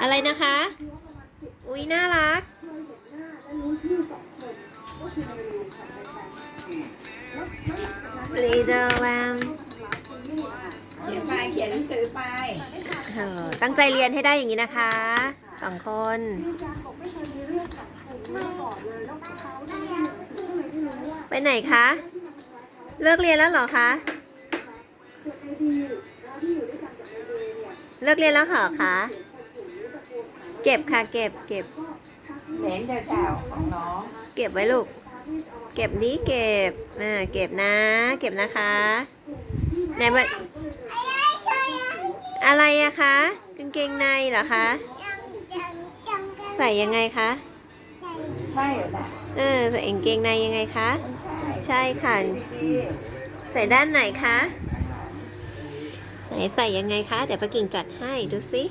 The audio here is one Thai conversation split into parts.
อะไรนะคะ อุ้ยน่ารัก Little Lamb เขียนไปเขียนหนังสือไปเออตั้งใจเรียนให้ได้อย่างนี้นะคะสองคนไปไหนคะ เลิกเรียนแล้วเหรอคะเลิกเรียนแล้วเหรอคะเก็บค่ะ เก็บเก็บเหรนเจ้าเจ้าของน้องเก็บไว้ลูก เก็บนี้เก็บอ่าเก็บนะ เก็บนะคะไหนมาอะไรอะคะกางเกงในเหรอคะใส่ยังไงคะใช่เหรอนะเออใส่กางเกงในยังไงคะไม่ใช่ใช่ค่ะดีใส่ด้านไหนคะไหนใส่ยังไงคะ เดี๋ยวป้ากิ่งจัดให้ดูสิ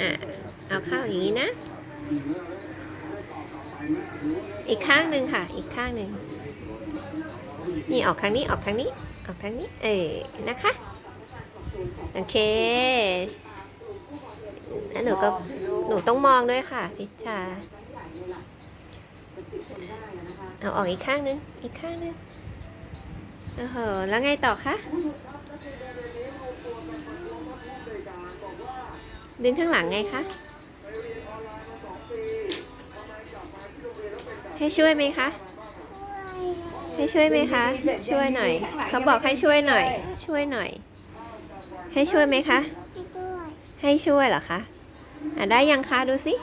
อะเอาเข้าอย่างนี้นะ อีกข้างหนึ่งค่ะ อีกข้างหนึ่งนี่ออกทางนี้ออกทางนี้ ออกทางนี้ เออนะคะ โอเคแล้วหนูก็หนูต้องมองด้วยค่ะพิชชาเอาออกอีกข้างนึง อีกข้างนึงโอ้โหแล้วไงต่อคะ ดึงข้างหลังไงคะ ให้ช่วยไหมคะ ให้ช่วยไหมคะ ช่วยหน่อย เขาบอกให้ช่วยหน่อย ช่วยหน่อย ให้ช่วยไหมคะ ให้ช่วยเหรอคะ อะได้ยังคะดูสิ